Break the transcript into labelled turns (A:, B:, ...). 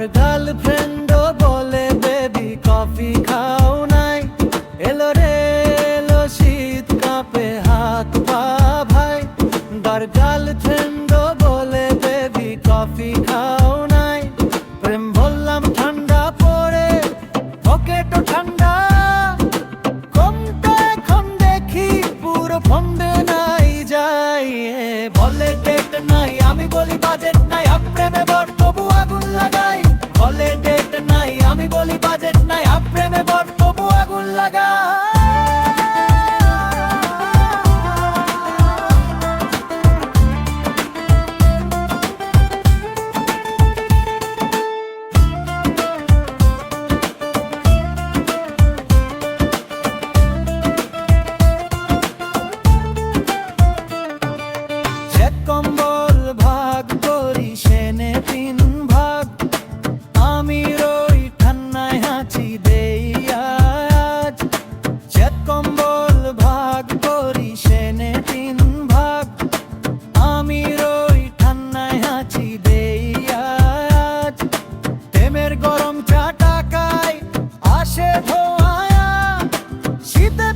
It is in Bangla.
A: তার গার্লফ্রেন্ড বলে বেবি কফি খাও নাই। এলো রে, এলো শীত কাঁপে হাত পা ভাই। তার গার্লফ্রেন্ড বলে বেবি কফি খাও নাই। প্রেম বললাম, ঠান্ডা পড়ে পকেটও ঠান্ডা। কমটা এখন দেখি, পুরো ফন্ডে নাই যাই। বলে ডেট নাই। আমি বলি কম্বল ভাগ সেনে তিন ভাগ। হাঁচি দেই ভাগ সেনে তিন ভাগ। হাঁচি দেই আজ। গরম চা টাকায় আসে ধোয়া। শীতে